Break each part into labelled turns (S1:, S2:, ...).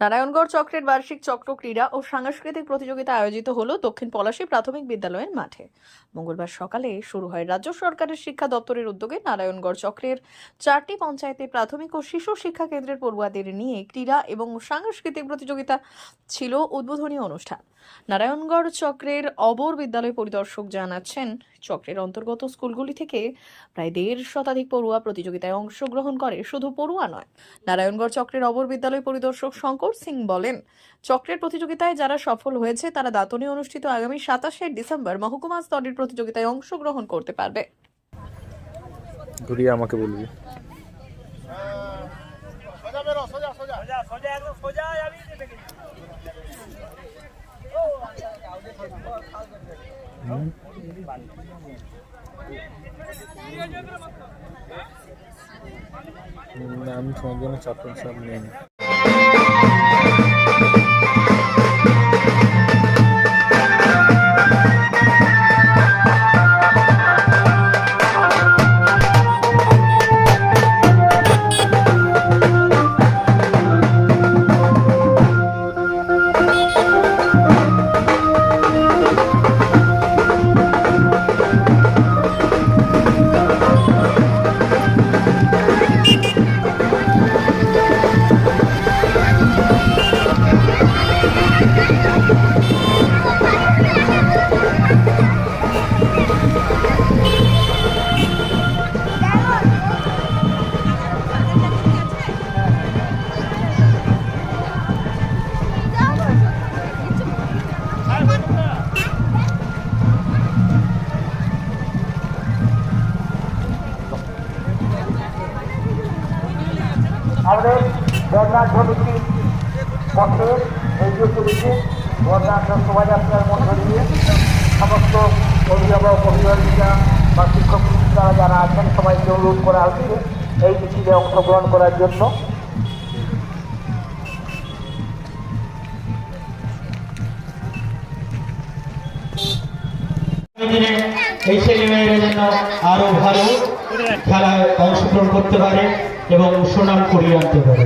S1: নারায়ণগড় চক্রের বার্ষিক চক্র ক্রীড়া ও সাংস্কৃতিক প্রতিযোগিতা আয়োজিত হল দক্ষিণ পলাশী প্রাথমিক বিদ্যালয়ের মাঠে। মঙ্গলবার সকালে শুরু হয় রাজ্য সরকারের শিক্ষা দপ্তরের উদ্যোগে নারায়ণগড় চক্রের চারটি পঞ্চায়েতে প্রাথমিক ও শিশু শিক্ষা কেন্দ্রের পড়ুয়াদের নিয়ে ক্রীড়া এবং সাংস্কৃতিক প্রতিযোগিতা ছিল উদ্বোধনী অনুষ্ঠান। নারায়ণগড় চক্রের অবর বিদ্যালয় পরিদর্শক জানাচ্ছেন চক্রের অন্তর্গত স্কুলগুলি থেকে প্রায় দেড় শতাধিক পড়ুয়া প্রতিযোগিতায় অংশগ্রহণ করে। শুধু পড়ুয়া নয় নারায়ণগড় চক্রের অবর বিদ্যালয় পরিদর্শক শঙ্কর সিং বলেন চক্রের প্রতিযোগিতায় যারা সফল হয়েছে তারা দাতনে অনুষ্ঠিত আগামী সাতাশে ডিসেম্বর মহকুমা স্তরের প্রতিযোগিতায় অংশগ্রহণ করতে পারবে।
S2: ঘুরিয়ে আমাকে বলবি। হুম, আমি তোমার জন্য চাপ সব নিই।
S3: আমাদের বর্ণাঢ্য নীতির পথে এগিয়ে চলেছে বর্ণাঢ্য শোভাযাত্রার মধ্য দিয়ে সমস্ত অভিভাবক, অভিভাবিকা বা শিক্ষক শিক্ষিকারা যারা আছেন সবাইকে অনুরোধ করা হচ্ছে এই মিছিলে অংশগ্রহণ করার জন্য।
S4: দিনে এই ছেলেমেয়েরা যেন আরও ভালো খেলায় অংশগ্রহণ করতে পারে এবং সুনাম করিয়ে আনতে পারে।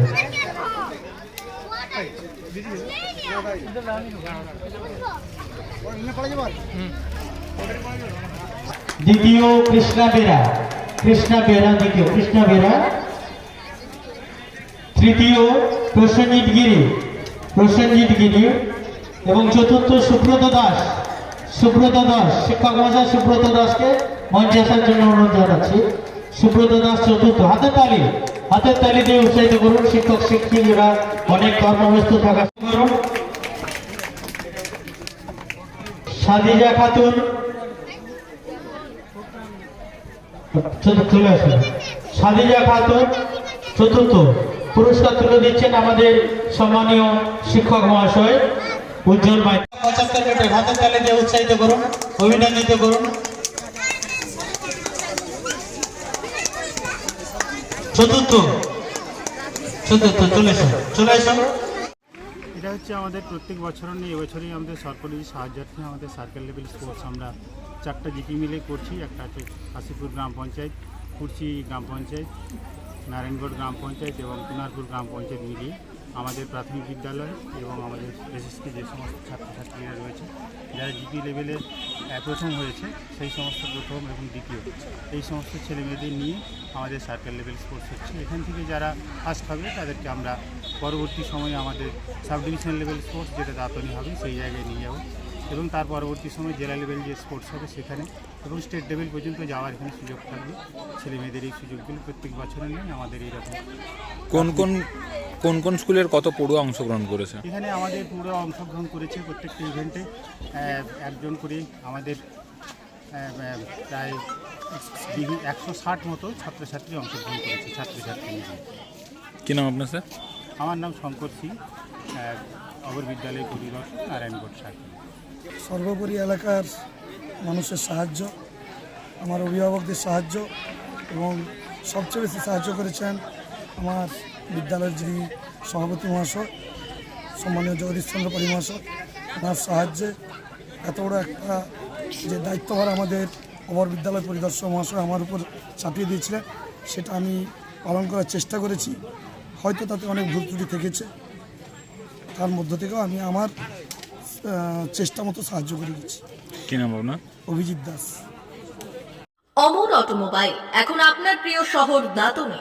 S4: দ্বিতীয় কৃষ্ণা বেরা। কৃষ্ণা বেরা দ্বিতীয়। কৃষ্ণা বেরা। তৃতীয় প্রসেনজিৎ গিরি। প্রসেনজিৎ গিরি এবং চতুর্থ সুব্রত দাস। সুব্রত দাস, শিক্ষক মহাশয় সুব্রত দাসকে মঞ্চে আসার জন্য অনুরোধ জানাচ্ছি। সুব্রত দাস চতুর্থ হাতের তালি হাতের তালি দিয়ে উৎসাহিত করুন। শিক্ষক শিক্ষিকারা অনেক কর্মব্যস্ত থাকা করুন সাদিজা খাতুন চলে আসুন। সাদিজা খাতুন, চতুর্থ, পুরস্কার তুলে দিচ্ছেন আমাদের সম্মানীয় শিক্ষক মহাশয়। উজ্জ্বল মাই পঁচাত্তর মিটার হাতের তালে দিয়ে উৎসাহিত করুন অভিনন্দিত করুন। চতুর্থ। চতুর্থ চলে এসো চলে এসো।
S5: এটা হচ্ছে আমাদের প্রত্যেক বছর নিয়ে এবছরই আমাদের সরকারি সাহায্যার্থে আমাদের সার্কেল লেভেল স্পোর্টস আমরা চারটা জিপি মিলে করছি। একটা হচ্ছে কাশীপুর গ্রাম পঞ্চায়েত কুর্চি গ্রাম পঞ্চায়েত নারায়ণগড় গ্রাম পঞ্চায়েত এবং কুনারপুর গ্রাম পঞ্চায়েত মিলিয়ে। আমাদের প্রাথমিক বিদ্যালয় এবং আমাদের এসএসকে যে সমস্ত ছাত্রছাত্রীরা রয়েছে, যারা জিপি লেভেলে প্রথম হয়েছে, সেই সমস্ত প্রথম এবং দ্বিতীয়। এই সমস্ত ছেলেমেয়েদের নিয়ে আমাদের সার্কেল লেভেল স্পোর্টস হচ্ছে। এখান থেকে যারা ফার্স্ট হবে, তাদেরকে আমরা পরবর্তী সময়ে আমাদের সাব ডিভিশন লেভেল স্পোর্টস যেটা দাঁতনি হবে, সেই জায়গায় নিয়ে যাব। এবং তার পরবর্তী সময় জেলা লেভেল যে স্পোর্টস হবে সেখানে এবং স্টেট লেভেল পর্যন্ত যাওয়ার এখানে সুযোগ থাকবে। ছেলে মেয়েদের এই সুযোগগুলো প্রত্যেক বছরের নিয়ে আমাদের এইরকম
S2: কোন কোন কোন কোন স্কুলের কত পড়ুয়া অংশগ্রহণ করেছে?
S5: এখানে আমাদের পড়ুয়া অংশগ্রহণ করেছে প্রত্যেকটা ইভেন্টে একজন করে আমাদের প্রায় একশো ষাট মতো ছাত্রছাত্রী অংশগ্রহণ করেছে ছাত্রছাত্রী মিলে
S2: কি নাম আপনার স্যার?
S5: আমার নাম শঙ্কর সিং অবর বিদ্যালয় পরিদর্শক নারায়ণগড় সার্কেল
S6: সর্বোপরি এলাকার মানুষের সাহায্য আমার অভিভাবকদের সাহায্য এবং সবচেয়ে বেশি সাহায্য করেছেন আমার বিদ্যালয়ের যিনি সভাপতি মহাশয় সম্মানীয় জগদীশচন্দ্র পাড়ি মহাশয় ওনার সাহায্যে এত বড় একটা যে দায়িত্বভার আমাদের অমর বিদ্যালয় পরিদর্শক মহাশয় আমার উপর চাপিয়ে দিয়েছিলেন সেটা আমি পালন করার চেষ্টা করেছি। হয়তো তাতে অনেক ভুল ত্রুটি থেকেছে। তার মধ্য থেকেও আমি আমার চেষ্টা মতো সাহায্য করে দিচ্ছি
S2: কি নাম আপনার?
S6: অভিজিৎ দাস।
S1: অমর অটোমোবাইল এখন আপনার প্রিয় শহর দাতনে।